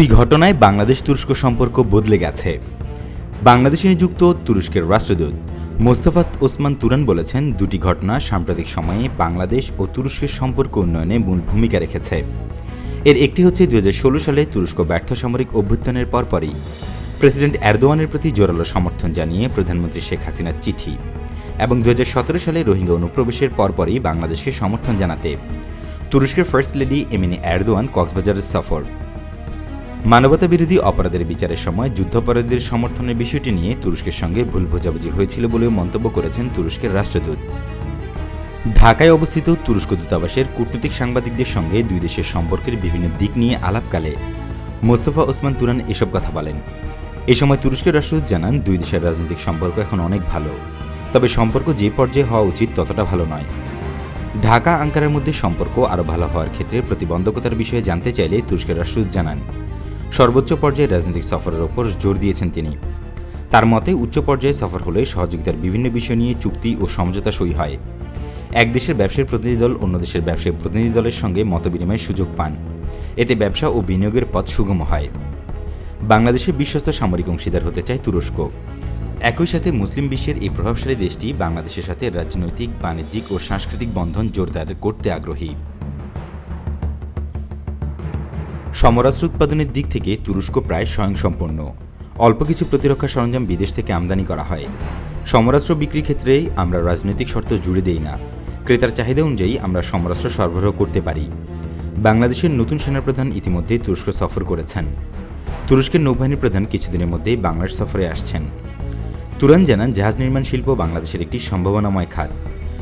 দুই ঘটনায় বাংলাদেশ তুরস্ক সম্পর্ক বদলে গেছে। বাংলাদেশে নিযুক্ত তুরস্কের রাষ্ট্রদূত মোস্তফাত ওসমান তুরান বলেছেন, দুটি ঘটনা সাম্প্রতিক সময়ে বাংলাদেশ ও তুরস্কের সম্পর্ক উন্নয়নে মূল ভূমিকা রেখেছে। এর একটি হচ্ছে দুই হাজার ষোলো সালে তুরস্ক ব্যর্থ সামরিক অভ্যুত্থানের পরপরই। প্রেসিডেন্ট এরদোয়ানের প্রতি জোরালো সমর্থন জানিয়ে প্রধানমন্ত্রী শেখ হাসিনার চিঠি এবং দু হাজার সতেরো সালে রোহিঙ্গা অনুপ্রবেশের পরপরই বাংলাদেশকে সমর্থন জানাতে। তুরস্কের ফার্স্ট লেডি এমিনি এরদোয়ান কক্সবাজারের সফর। মানবতা বিরোধী অপরাধের বিচারের সময় যুদ্ধাপরাধীদের সমর্থনের বিষয়টি নিয়ে তুরস্কের সঙ্গে ভুল বোঝাবুঝি হয়েছিল বলেও মন্তব্য করেছেন তুরস্কের রাষ্ট্রদূত। ঢাকায় অবস্থিত তুরস্ক দূতাবাসের কূটনৈতিক সাংবাদিকদের সঙ্গে দুই দেশের সম্পর্কের বিভিন্ন দিক নিয়ে আলাপকালে মোস্তফা ওসমান তুরান এসব কথা বলেন। এ সময় তুরস্কের রাষ্ট্রদূত জানান, দুই দেশের রাজনৈতিক সম্পর্ক এখন অনেক ভালো, তবে সম্পর্ক যে পর্যায়ে হওয়া উচিত ততটা ভালো নয়। ঢাকা আঙ্কারের মধ্যে সম্পর্ক আরও ভালো হওয়ার ক্ষেত্রে প্রতিবন্ধকতার বিষয়ে জানতে চাইলে তুরস্কের রাষ্ট্রদূত জানান। সর্বোচ্চ পর্যায়ে রাজনৈতিক সফরের ওপর জোর দিয়েছেন তিনি। তার মতে, উচ্চ পর্যায়ে সফর হলে সহযোগিতার বিভিন্ন বিষয় নিয়ে চুক্তি ও সমঝোতা সই হয়। এক দেশের ব্যবসায়ী প্রতিনিধি দল অন্য দেশের ব্যবসায়ী প্রতিনিধি দলের সঙ্গে মতবিনিময়ের সুযোগ পান। এতে ব্যবসা ও বিনিয়োগের পথ সুগম হয়। বাংলাদেশের বিশ্বস্ত সামরিক অংশীদার হতে চায় তুরস্ক। একই সাথে মুসলিম বিশ্বের এই প্রভাবশালী দেশটি বাংলাদেশের সাথে রাজনৈতিক, বাণিজ্যিক ও সাংস্কৃতিক বন্ধন জোরদার করতে আগ্রহী। সমরাস্ত্র উৎপাদনের দিক থেকে তুরস্ক প্রায় স্বয়ংসম্পন্ন অল্প কিছু প্রতিরক্ষা সরঞ্জাম বিদেশ থেকে আমদানি করা হয়। সমরাস্ত্র বিক্রির ক্ষেত্রে আমরা রাজনৈতিক শর্ত জুড়ে দেই না। ক্রেতার চাহিদা অনুযায়ী আমরা সমরাস্ত্র সরবরাহ করতে পারি। বাংলাদেশের নতুন সেনাপ্রধান ইতিমধ্যে তুরস্ক সফর করেছেন। তুরস্কের নৌবাহিনী প্রধান কিছুদিনের মধ্যেই বাংলাদেশ সফরে আসছেন। তুরান জানান, জাহাজ নির্মাণ শিল্প বাংলাদেশের একটি সম্ভাবনাময় খাত।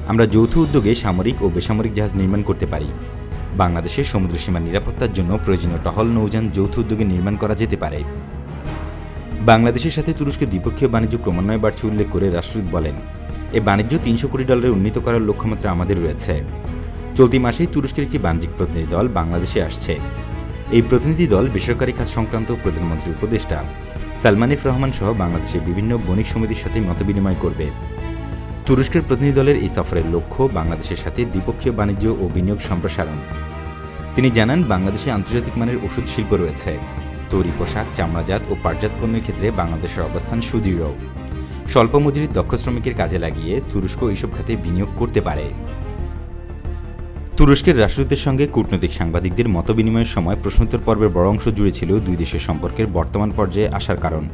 আমরা যৌথ উদ্যোগে সামরিক ও বেসামরিক জাহাজ নির্মাণ করতে পারি। বাংলাদেশের সমুদ্র সীমার নিরাপত্তার জন্য প্রয়োজনীয় টহল নৌযান যৌথ উদ্যোগে নির্মাণ করা যেতে পারে। বাংলাদেশের সাথে তুরস্কের দ্বিপক্ষীয় বাণিজ্য ক্রমান্বয়ে বাড়ছে উল্লেখ করে রাষ্ট্রদূত বলেন, এ বাণিজ্য তিনশো কোটি ডলারে উন্নীত করার লক্ষ্যমাত্রা আমাদের রয়েছে। চলতি মাসেই তুরস্কের একটি বাণিজ্যিক প্রতিনিধি দল বাংলাদেশে আসছে। এই প্রতিনিধি দল বেসরকারি খাত সংক্রান্ত প্রধানমন্ত্রী উপদেষ্টা সালমান এফ রহমান সহ বাংলাদেশের বিভিন্ন বণিক সমিতির সাথে মতবিনিময় করবে। তুরস্কের প্রতিনিধি দলের এই সফরের লক্ষ্য বাংলাদেশের সাথে দ্বিপক্ষীয় বাণিজ্য ও বিনিয়োগ সম্প্রসারণ। তিনি জানান, বাংলাদেশে আন্তর্জাতিক মানের ওষুধ শিল্প রয়েছে। তৈরি পোশাক, চামড়াজাত ও পাটজাত পণ্যের ক্ষেত্রে বাংলাদেশের অবস্থান সুদৃঢ়। স্বল্প মজুরির দক্ষ শ্রমিকের কাজে লাগিয়ে তুরস্ক এইসব খাতে বিনিয়োগ করতে পারে। তুরস্কের রাষ্ট্রদূতের সঙ্গে কূটনৈতিক সাংবাদিকদের মতবিনিময়ের সময় প্রশ্নোত্তর পর্বের বড় অংশ জুড়ে ছিল দুই দেশের সম্পর্কের বর্তমান পর্যায়ে আসার কারণ।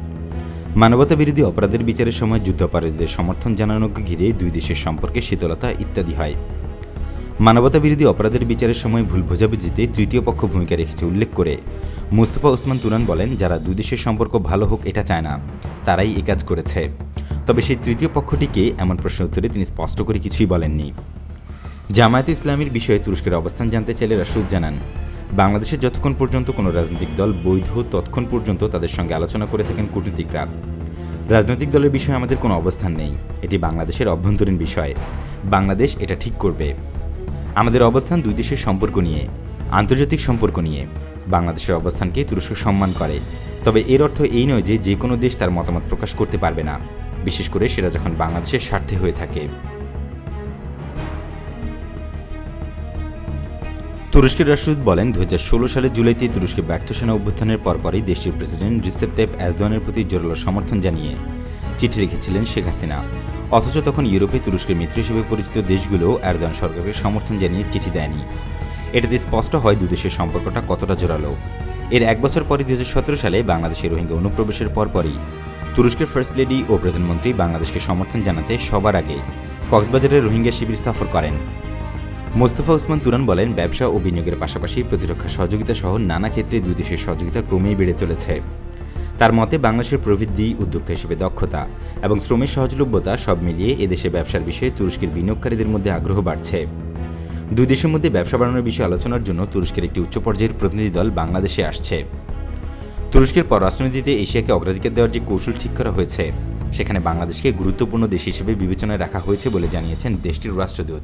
মানবতা বিরোধী অপরাধের বিচারের সময় যুদ্ধাপরাধীদের সমর্থন জানানোকে ঘিরে দুই দেশের সম্পর্কে শীতলতা ইত্যাদি হয়। মানবতা বিরোধী অপরাধের বিচারের সময় ভুল বোঝাবুঝিতে তৃতীয় পক্ষ ভূমিকা রেখেছে উল্লেখ করে মুস্তফা ওসমান তুরান বলেন, যারা দুই দেশের সম্পর্ক ভালো হোক এটা চায় না, তারাই এ কাজ করেছে। তবে সেই তৃতীয় পক্ষটিকে এমন প্রশ্নের উত্তরে তিনি স্পষ্ট করে কিছুই বলেননি। জামায়াতে ইসলামীর বিষয়ে তুরস্কের অবস্থান জানতে চাইলে রাসুদ জানান বাংলাদেশে যতক্ষণ পর্যন্ত কোনো রাজনৈতিক দল বৈধ, ততক্ষণ পর্যন্ত তাদের সঙ্গে আলোচনা করে থাকেন কূটনীতিকরা। রাজনৈতিক দলের বিষয়ে আমাদের কোনো অবস্থান নেই। এটি বাংলাদেশের অভ্যন্তরীণ বিষয়। বাংলাদেশ এটা ঠিক করবে। আমাদের অবস্থান দুই দেশের সম্পর্ক নিয়ে, আন্তর্জাতিক সম্পর্ক নিয়ে। বাংলাদেশের অবস্থানকে তুরস্ক সম্মান করে। তবে এর অর্থ এই নয় যে যে কোনো দেশ তার মতামত প্রকাশ করতে পারবে না। বিশেষ করে সেটা যখন বাংলাদেশের স্বার্থে হয়ে থাকে। তুরস্কের রাষ্ট্রদূত বলেন দু সালের জুলাইতে তুরস্কে ব্যর্থ সেনা অভ্যুত্থানের পরপরই দেশটির প্রেসিডেন্ট রিসেপ তাইপ এরদোয়ানের প্রতি জোরালো সমর্থন জানিয়ে চিঠি লিখেছিলেন শেখ হাসিনা। অথচ তখন ইউরোপে তুরস্কের মিত্র হিসেবে পরিচিত দেশগুলো এরদোয়ান সরকারকে সমর্থন জানিয়ে চিঠি দেয়নি। এটাতে স্পষ্ট হয় দুদেশের সম্পর্কটা কতটা জোরালো। এর এক বছর পরে দু সালে বাংলাদেশের রোহিঙ্গা অনুপ্রবেশের পরপরই তুরস্কের ফার্স্ট লেডি ও প্রধানমন্ত্রী বাংলাদেশকে সমর্থন জানাতে সবার আগে কক্সবাজারের রোহিঙ্গা শিবির সফর করেন। মোস্তফা ওসমান তুরান বলেন, ব্যবসা ও বিনিয়োগের পাশাপাশি প্রতিরক্ষা সহযোগিতা সহ নানা ক্ষেত্রে দুই দেশের সহযোগিতা ক্রমেই বেড়ে চলেছে। তার মতে, বাংলাদেশের প্রবৃদ্ধি, উদ্যোক্তা হিসেবে দক্ষতা এবং শ্রমের সহজলভ্যতা সব মিলিয়ে এদেশে ব্যবসার বিষয়ে তুরস্কের বিনিয়োগকারীদের মধ্যে আগ্রহ বাড়ছে। দুই দেশের মধ্যে ব্যবসা বাড়ানোর বিষয়ে আলোচনার জন্য তুরস্কের একটি উচ্চ পর্যায়ের প্রতিনিধি দল বাংলাদেশে আসছে। তুরস্কের পররাষ্ট্রনীতিতে এশিয়াকে অগ্রাধিকার দেওয়ার যে কৌশল ঠিক করা হয়েছে, সেখানে বাংলাদেশকে গুরুত্বপূর্ণ দেশ হিসেবে বিবেচনায় রাখা হয়েছে বলে জানিয়েছেন দেশটির রাষ্ট্রদূত।